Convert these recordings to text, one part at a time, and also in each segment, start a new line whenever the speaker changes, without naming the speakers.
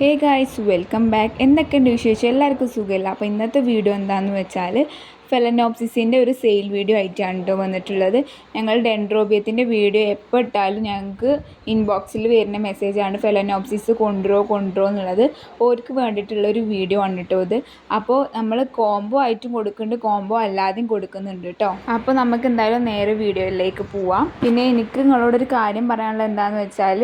Hey guys welcome back. എന്തൊക്കെയുണ്ട് വിശേഷം? എല്ലാവർക്കും സുഖമില്ല? അപ്പോൾ ഇന്നത്തെ വീഡിയോ എന്താണെന്ന് വെച്ചാൽ ഫെലനോപ്സിസിന്റെ ഒരു സെയിൽ വീഡിയോ ആയിട്ടാണ് കേട്ടോ വന്നിട്ടുള്ളത്. ഞങ്ങൾ ഡെൻഡ്രോബിയത്തിന്റെ വീഡിയോ എപ്പോൾ ഇട്ടാലും ഞങ്ങൾക്ക് ഇൻബോക്സിൽ വരുന്ന മെസ്സേജാണ് ഫെലനോപ്സിസ് കൊണ്ടുവരോ കൊണ്ടുവരോ എന്നുള്ളത്. ഓർക്ക് വേണ്ടിയിട്ടുള്ള ഒരു വീഡിയോ ആണ് കേട്ടോ ഇത്. അപ്പോൾ നമ്മൾ കോംബോ ആയിട്ടും കൊടുക്കുന്നുണ്ട് കോംബോ അല്ലാതെയും കൊടുക്കുന്നുണ്ട് കേട്ടോ. അപ്പോൾ നമുക്ക് എന്തായാലും നേരെ വീഡിയോയിലേക്ക് പോവാം. പിന്നെ എനിക്ക് നിങ്ങളോടൊരു കാര്യം പറയാനുള്ളത് എന്താണെന്ന് വെച്ചാൽ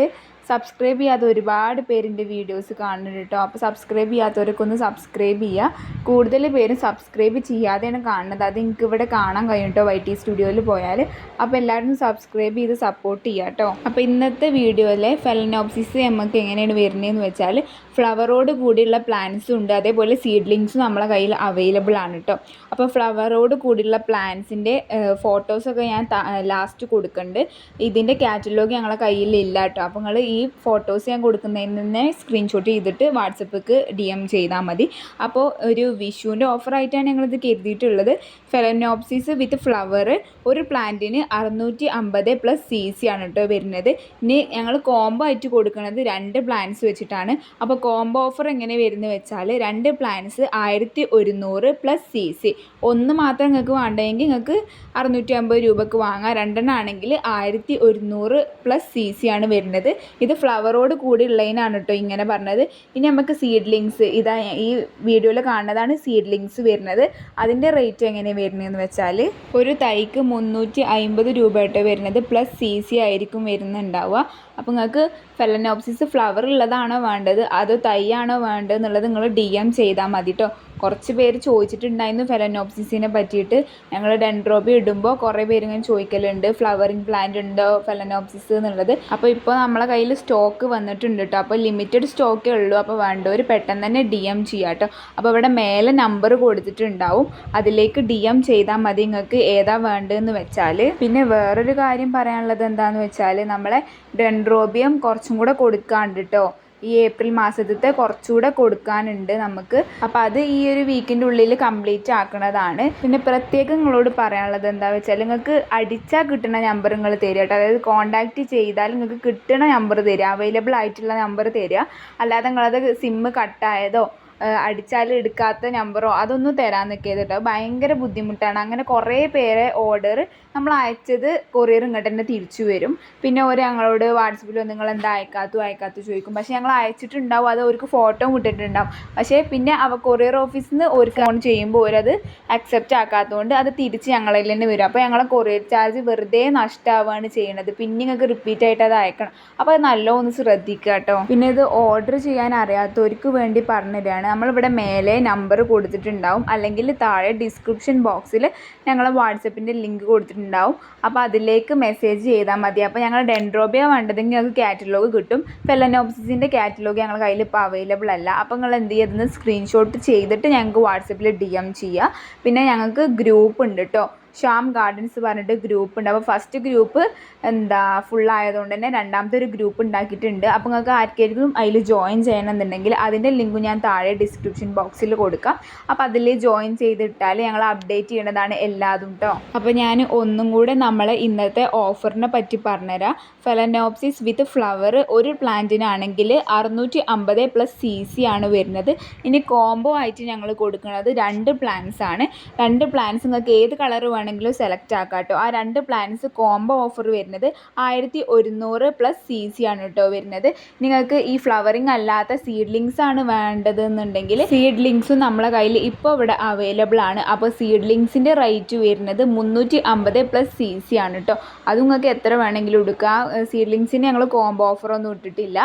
സബ്സ്ക്രൈബ് ചെയ്യാത്ത ഒരുപാട് പേരിന്റെ വീഡിയോസ് കാണുന്നുണ്ട് കേട്ടോ. അപ്പോൾ സബ്സ്ക്രൈബ് ചെയ്യാത്തവരൊക്കെ ഒന്ന് സബ്സ്ക്രൈബ് ചെയ്യുക. കൂടുതൽ പേരും സബ്സ്ക്രൈബ് ചെയ്യാതെയാണ് കാണുന്നത്. അത് നിങ്ങൾക്ക് ഇവിടെ കാണാൻ കഴിയും കേട്ടോ വൈ ടി സ്റ്റുഡിയോയിൽ പോയാൽ. അപ്പോൾ എല്ലാവരും സബ്സ്ക്രൈബ് ചെയ്ത് സപ്പോർട്ട് ചെയ്യുക കേട്ടോ. അപ്പോൾ ഇന്നത്തെ വീഡിയോയിലെ ഫെലനോപ്സിസ് നമുക്ക് എങ്ങനെയാണ് വരുന്നതെന്ന് വെച്ചാൽ ഫ്ലവറോട് കൂടിയുള്ള പ്ലാന്റ്സും ഉണ്ട്. അതേപോലെ സീഡ്ലിങ്സും നമ്മളെ കയ്യിൽ അവൈലബിൾ ആണ് കേട്ടോ. അപ്പോൾ ഫ്ലവറോട് കൂടിയുള്ള പ്ലാന്റ്സിന്റെ ഫോട്ടോസൊക്കെ ഞാൻ ലാസ്റ്റ് കൊടുക്കുന്നുണ്ട്. ഇതിന്റെ കാറ്റലോഗ് ഞങ്ങളെ കയ്യിൽ ഇല്ല കേട്ടോ. അപ്പോൾ നിങ്ങൾ ഈ ഫോട്ടോസ് ഞാൻ കൊടുക്കുന്നതിൽ നിന്ന് സ്ക്രീൻഷോട്ട് ചെയ്തിട്ട് വാട്സപ്പിക്ക് ഡി എം ചെയ്താൽ മതി. അപ്പോൾ ഒരു വിഷുവിന്റെ ഓഫറായിട്ടാണ് ഞങ്ങളിത് കരുതിയിട്ടുള്ളത്. ഫെലനോപ്സിസ് വിത്ത് ഫ്ലവർ ഒരു പ്ലാന്റിന് അറുന്നൂറ്റി അമ്പത് പ്ലസ് സി സി ആണ് കേട്ടോ വരുന്നത്. ഇനി ഞങ്ങൾ കോംബോ ആയിട്ട് കൊടുക്കുന്നത് രണ്ട് പ്ലാന്റ്സ് വെച്ചിട്ടാണ്. അപ്പോൾ കോംബോ ഓഫർ എങ്ങനെ വരുന്നത് വെച്ചാൽ രണ്ട് പ്ലാന്റ്സ് ആയിരത്തി ഒരുന്നൂറ് പ്ലസ് സി സി ഒന്ന് മാത്രം നിങ്ങൾക്ക് വേണ്ടെങ്കിൽ നിങ്ങൾക്ക് അറുന്നൂറ്റി അമ്പത് രൂപക്ക് വാങ്ങാം. രണ്ടെണ്ണം ആണെങ്കിൽ ആയിരത്തി ഒരുന്നൂറ് പ്ലസ് സി സി ആണ് വരുന്നത്. ഇത് ഫ്ലവറോട് കൂടി ഉള്ളതിനാണ് കേട്ടോ ഇങ്ങനെ പറഞ്ഞത്. ഇനി നമുക്ക് സീഡ്ലിങ്സ് ഇതാ ഈ വീഡിയോയിൽ കാണുന്നതാണ് സീഡ്ലിങ്സ് വരുന്നത്. അതിന്റെ റേറ്റ് എങ്ങനെയാണ് വരുന്നതെന്ന് വെച്ചാൽ ഒരു തൈക്ക് മുന്നൂറ്റി അമ്പത് രൂപ കേട്ടോ വരുന്നത് പ്ലസ് സി സി ആയിരിക്കും വരുന്നുണ്ടാവുക. അപ്പോൾ നിങ്ങൾക്ക് ഫെലനോപ്സിസ് ഫ്ലവർ ഉള്ളതാണോ വേണ്ടത്? അതോ തൈയാണോ വേണ്ടത് എന്നുള്ളത് നിങ്ങൾ ഡി എം ചെയ്താൽ മതി കേട്ടോ കുറച്ച് പേര് ചോദിച്ചിട്ടുണ്ടായിരുന്നു ഫെലനോപ്സിസിനെ പറ്റിയിട്ട്. ഞങ്ങൾ ഡെൻഡ്രോബി ഇടുമ്പോൾ കുറേ പേര് ഇങ്ങനെ ചോദിക്കലുണ്ട് ഫ്ലവറിങ് പ്ലാന്റ് ഉണ്ടോ ഫെലനോപ്സിസ് എന്നുള്ളത്. അപ്പോൾ ഇപ്പോൾ നമ്മളെ കയ്യിൽ സ്റ്റോക്ക് വന്നിട്ടുണ്ട് കേട്ടോ അപ്പോൾ ലിമിറ്റഡ് സ്റ്റോക്കേ ഉള്ളൂ. അപ്പോൾ വേണ്ടവർ പെട്ടെന്ന് തന്നെ ഡി എം ചെയ്യാം കേട്ടോ അപ്പോൾ ഇവിടെ മേലെ നമ്പർ കൊടുത്തിട്ടുണ്ടാവും. അതിലേക്ക് ഡി എം ചെയ്താൽ മതി. നിങ്ങൾക്ക് ഏതാ വേണ്ടതെന്ന് വെച്ചാൽ പിന്നെ വേറൊരു കാര്യം പറയാനുള്ളത് എന്താണെന്ന് വെച്ചാൽ നമ്മളെ ഡെൻഡ്രോബിയം കുറച്ചും കൂടെ കൊടുക്കാണ്ട് കേട്ടോ ഈ ഏപ്രിൽ മാസത്തെ കുറച്ചുകൂടെ കൊടുക്കാനുണ്ട് നമുക്ക്. അപ്പോൾ അത് ഈ ഒരു വീക്കിന്റെ ഉള്ളിൽ കംപ്ലീറ്റ് ആക്കുന്നതാണ് പിന്നെ പ്രത്യേകം നിങ്ങളോട് പറയാനുള്ളത് എന്താ വെച്ചാൽ നിങ്ങൾക്ക് അടിച്ചാൽ കിട്ടുന്ന നമ്പർ നിങ്ങൾ തരിക കേട്ടോ. അതായത് കോൺടാക്റ്റ് ചെയ്താൽ നിങ്ങൾക്ക് കിട്ടുന്ന നമ്പർ തരിക. അവൈലബിൾ ആയിട്ടുള്ള നമ്പർ തരിക. അല്ലാതെ നിങ്ങളത് സിമ്മ് കട്ടായതോ അടിച്ചാൽ എടുക്കാത്ത നമ്പറോ അതൊന്നും തരാൻ നിൽക്കരുത് കേട്ടോ. ഭയങ്കര ബുദ്ധിമുട്ടാണ്. അങ്ങനെ കുറേ പേരെ ഓർഡർ നമ്മൾ അയച്ചത് കൊറിയർ ഇങ്ങോട്ട് തന്നെ തിരിച്ചു വരും. പിന്നെ ഒരു ഞങ്ങളോട് വാട്സപ്പിൽ നിങ്ങൾ എന്താ അയക്കാത്തു അയക്കാത്തു ചോദിക്കും. പക്ഷേ ഞങ്ങൾ അയച്ചിട്ടുണ്ടാവും. അത് അവർക്ക് ഫോട്ടോ വിട്ടിട്ടുണ്ടാവും. പക്ഷേ പിന്നെ അവ കൊറിയർ ഓഫീസിൽ നിന്ന് ഒരു ഫോൺ ചെയ്യുമ്പോൾ അവരത് അക്സെപ്റ്റ് ആക്കാത്തതുകൊണ്ട് അത് തിരിച്ച് ഞങ്ങളിൽ തന്നെ വരും. അപ്പോൾ ഞങ്ങളെ കൊറിയർ ചാർജ് വെറുതെ നഷ്ടമാവുകയാണ് ചെയ്യണത്. പിന്നെ നിങ്ങൾക്ക് റിപ്പീറ്റ് ആയിട്ട് അത് അയക്കണം. അപ്പോൾ അത് നല്ലോണം ശ്രദ്ധിക്കുക കേട്ടോ. പിന്നെ ഇത് ഓർഡർ ചെയ്യാൻ അറിയാത്തവർക്ക് വേണ്ടി പറഞ്ഞു തരികയാണ് നമ്മളിവിടെ മേലെ നമ്പർ കൊടുത്തിട്ടുണ്ടാവും. അല്ലെങ്കിൽ താഴെ ഡിസ്ക്രിപ്ഷൻ ബോക്സിൽ ഞങ്ങളെ വാട്സപ്പിന്റെ ലിങ്ക് കൊടുത്തിട്ടുണ്ടാവും. അപ്പോൾ അതിലേക്ക് മെസ്സേജ് ചെയ്താൽ മതി. അപ്പോൾ ഞങ്ങൾ ഡെൻഡ്രോബിയ വേണ്ടതെങ്കിൽ ഞങ്ങൾക്ക് കാറ്റലോഗ് കിട്ടും. ഫെലനോപ്സിസിന്റെ കാറ്റലോഗ് ഞങ്ങളുടെ കയ്യിൽ ഇപ്പോൾ അവൈലബിൾ അല്ല. അപ്പോൾ നിങ്ങൾ എന്ത് ചെയ്യുന്നത് സ്ക്രീൻഷോട്ട് ചെയ്തിട്ട് ഞങ്ങൾക്ക് വാട്സപ്പിൽ ഡി എം ചെയ്യുക. പിന്നെ ഞങ്ങൾക്ക് ഗ്രൂപ്പ് ഉണ്ട് കേട്ടോ ഷ്യാം ഗാർഡൻസ് പറഞ്ഞിട്ട് ഗ്രൂപ്പ് ഉണ്ട്. അപ്പോൾ ഫസ്റ്റ് ഗ്രൂപ്പ് എന്താ ഫുൾ ആയതുകൊണ്ട് തന്നെ രണ്ടാമത്തെ ഒരു ഗ്രൂപ്പ് ഉണ്ടാക്കിയിട്ടുണ്ട്. അപ്പോൾ നിങ്ങൾക്ക് ആർക്കെങ്കിലും അതിൽ ജോയിൻ ചെയ്യണമെന്നുണ്ടെങ്കിൽ അതിന്റെ ലിങ്ക് ഞാൻ താഴെ ഡിസ്ക്രിപ്ഷൻ ബോക്സിൽ കൊടുക്കാം. അപ്പോൾ അതിൽ ജോയിൻ ചെയ്തിട്ടാൽ ഞങ്ങൾ അപ്ഡേറ്റ് ചെയ്യേണ്ടതാണ് എല്ലാതും കേട്ടോ അപ്പോൾ ഞാൻ ഒന്നും കൂടെ നമ്മൾ ഇന്നത്തെ ഓഫറിനെ പറ്റി പറഞ്ഞുതരാം. ഫെലനോപ്സിസ് വിത്ത് ഫ്ലവർ ഒരു പ്ലാന്റിനാണെങ്കിൽ അറുന്നൂറ്റി അമ്പത് പ്ലസ് സി സി ആണ് വരുന്നത്. ഇനി കോംബോ ആയിട്ട് ഞങ്ങൾ കൊടുക്കുന്നത് രണ്ട് പ്ലാന്റ്സ് ആണ്. രണ്ട് പ്ലാന്റ്സ് നിങ്ങൾക്ക് ഏത് കളർ വേണമെങ്കിലും സെലക്ട് ആക്കാം കേട്ടോ ആ രണ്ട് പ്ലാൻസ് കോംബോ ഓഫർ വരുന്നത് ആയിരത്തി ഒരുന്നൂറ് പ്ലസ് സി സി ആണ് കേട്ടോ വരുന്നത്. നിങ്ങൾക്ക് ഈ ഫ്ലവറിങ് അല്ലാത്ത സീഡ്ലിങ്സ് ആണ് വേണ്ടത് എന്നുണ്ടെങ്കിൽ സീഡ്ലിങ്സും നമ്മളെ കയ്യിൽ ഇപ്പോൾ ഇവിടെ അവൈലബിൾ ആണ്. അപ്പോൾ സീഡ്ലിങ്സിന്റെ റേറ്റ് വരുന്നത് മുന്നൂറ്റി അമ്പത് പ്ലസ് സി സി ആണ് കേട്ടോ അത് നിങ്ങൾക്ക് എത്ര വേണമെങ്കിലും എടുക്കാം. സീഡ്ലിങ്സിന് ഞങ്ങൾ കോംബോ ഓഫർ ഒന്നും ഇട്ടിട്ടില്ല.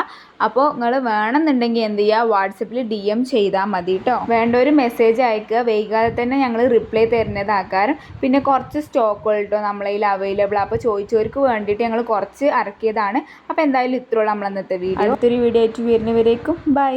അപ്പോൾ നിങ്ങൾ വേണമെന്നുണ്ടെങ്കിൽ എന്ത് ചെയ്യുക വാട്സപ്പിൽ ഡി എം ചെയ്താൽ മതി കേട്ടോ വേണ്ട ഒരു മെസ്സേജ് അയക്കുക. വൈകാതെ തന്നെ ഞങ്ങൾ റിപ്ലൈ തരുന്നതാക്കാരം. പിന്നെ കുറച്ച് സ്റ്റോക്കുകൾ കേട്ടോ നമ്മളതിൽ അവൈലബിൾ അപ്പോൾ ചോദിച്ചവർക്ക് വേണ്ടിയിട്ട് ഞങ്ങൾ കുറച്ച് ഇറക്കിയതാണ് അപ്പോൾ എന്തായാലും ഇത്രയുള്ള നമ്മൾ ഇന്നത്തെ വീഡിയോ അടുത്തൊരു വീഡിയോ ആയിട്ട് വരുന്നവരേക്കും ബൈ